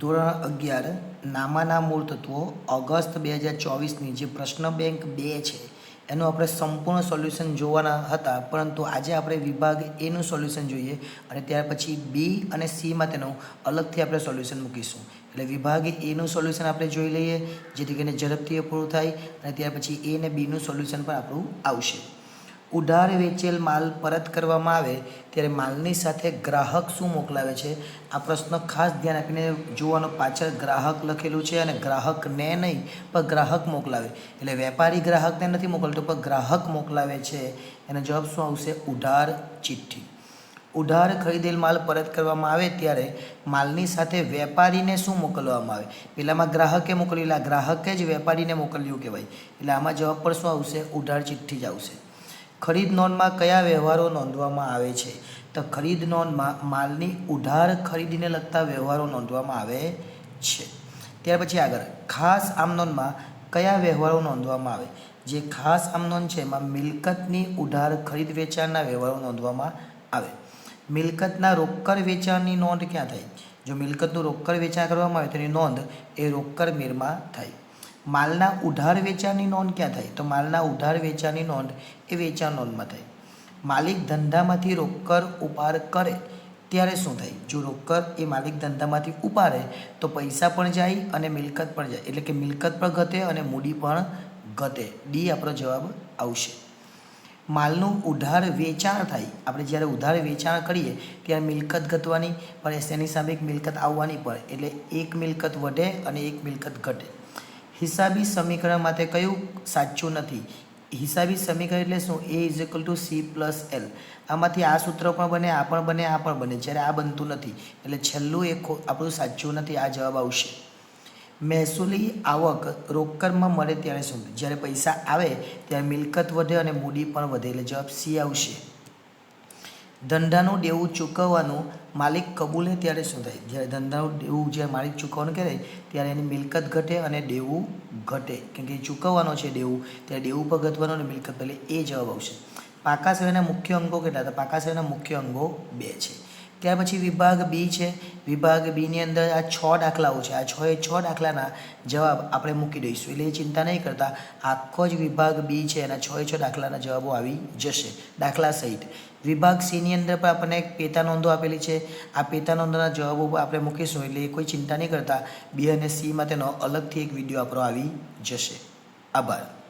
ધોરણ અગિયાર, નામાના મૂળ તત્વો, ઓગસ્ટ બે હજાર ચોવીસની જે પ્રશ્ન બેંક બે છે, એનું આપણે સંપૂર્ણ સોલ્યુશન જોવાના હતા, પરંતુ આજે આપણે વિભાગ એનું સોલ્યુશન જોઈએ અને ત્યાર પછી બી અને સીમાં તેનું અલગથી આપણે સોલ્યુશન મૂકીશું. એટલે વિભાગ એનું સોલ્યુશન આપણે જોઈ લઈએ, જેથી કરીને ઝડપથી પૂરું થાય અને ત્યાર પછી એ અને બીનું સોલ્યુશન પણ આપણું આવશે. ઉધાર વેચેલ માલ પરત કરવામાં આવે ત્યારે માલની સાથે ગ્રાહક શું મોકલાવે છે? આ પ્રશ્ન ખાસ ધ્યાન આપીને જોવાનો પાછળ ગ્રાહક લખેલું છે અને ગ્રાહકને નહીં, પણ ગ્રાહક મોકલાવે. એટલે વેપારી ગ્રાહકને નથી મોકલતો, પણ ગ્રાહક મોકલાવે છે. એનો જવાબ શું આવશે? ઉધાર ચિઠ્ઠી. ઉધાર ખરીદેલ માલ પરત કરવામાં આવે ત્યારે માલની સાથે વેપારીને શું મોકલવામાં આવે? પહેલાંમાં ગ્રાહકે મોકલેલા ગ્રાહકે જ વેપારીને મોકલ્યું કહેવાય. એટલે આમાં જવાબ પર શું આવશે? ઉધાર ચિઠ્ઠી જ આવશે. ખરીદ નોંધમાં કયા વ્યવહારો નોંધવામાં આવે છે? તો ખરીદ નોંધમાં માલની ઉધાર ખરીદીને લગતા વ્યવહારો નોંધવામાં આવે છે. ત્યાર પછી આગળ, ખાસ આમ કયા વ્યવહારો નોંધવામાં આવે? જે ખાસ આમનોન છે, એમાં મિલકતની ઉધાર ખરીદ વેચાણના વ્યવહારો નોંધવામાં આવે. મિલકતના રોકડ વેચાણની નોંધ ક્યાં થાય? જો મિલકતનું રોકડ વેચાણ કરવામાં આવે તેની નોંધ એ રોકડ મેળમાં થાય. માલના ઉધાર વેચાણની નોંધ ક્યાં થાય? તો માલના ઉધાર વેચાણની નોંધ એ વેચાણ નોંધમાં થાય. માલિક ધંધામાંથી રોકડ ઉપાડ કરે ત્યારે શું થાય? જો રોકડ એ માલિક ધંધામાંથી ઉપાડે, તો પૈસા પણ જાય અને મિલકત પણ જાય. એટલે કે મિલકત પણ ઘટે અને મૂડી પણ ઘટે. ડી આપણો જવાબ આવશે. માલનું ઉધાર વેચાણ થાય. આપણે જ્યારે ઉધાર વેચાણ કરીએ, ત્યારે મિલકત ઘટવાની, પણ તેની સામે એક મિલકત આવવાની પડે એટલે એક મિલકત વધે અને એક મિલકત ઘટે. હિસાબી સમીકરણ માટે કયું સાચું નથી? હિસાબી સમીકરણ એટલે શું? A is equal to C plus L આમાંથી આ સૂત્ર પણ બને, આ પણ બને, આ પણ બને. જ્યારે આ બનતું નથી. એટલે છેલ્લું એ આપણું સાચું નથી, આ જવાબ આવશે. મહેસૂલી આવક રોકડમાં મળે ત્યારે શું? જ્યારે પૈસા આવે, ત્યારે મિલકત વધે અને મૂડી પણ વધે. એટલે જવાબ સી આવશે. ધંધાનું દેવું ચૂકવવાનું માલિક કબૂલે ત્યારે શું થાય જ્યારે ધંધાનું દેવું જ્યારે માલિક ચૂકવવાનું કરે, ત્યારે એની મિલકત ઘટે અને દેવું ઘટે. કેમ કે ચૂકવવાનો છે દેવું ત્યારે દેવું ઘટવાનું અને મિલકત પહેલે એ જવાબ આવશે. પાકા શહેરના મુખ્ય અંગો કેટલા હતા. પાકા શહેરના મુખ્ય અંગો બે છે. ત્યાર પછી વિભાગ બી છે. વિભાગ બીની અંદર આ છ દાખલાઓ છે. આ છ એ છ દાખલાના જવાબ આપણે મૂકી દઈશું. એટલે એ ચિંતા નહીં કરતા. આખો જ વિભાગ બી છે એના છ એ છ દાખલાના જવાબો આવી જશે. દાખલા સહિત. વિભાગ સીની અંદર પણ આપણને એક પેટા નોંધો આપેલી છે. આ પેટા નોંધોના જવાબો પણ આપણે મૂકીશું. એટલે એ કોઈ ચિંતા નહીં કરતા. બી અને સીમાં તેનો અલગથી એક વીડિયો આપણો આવી જશે. આભાર.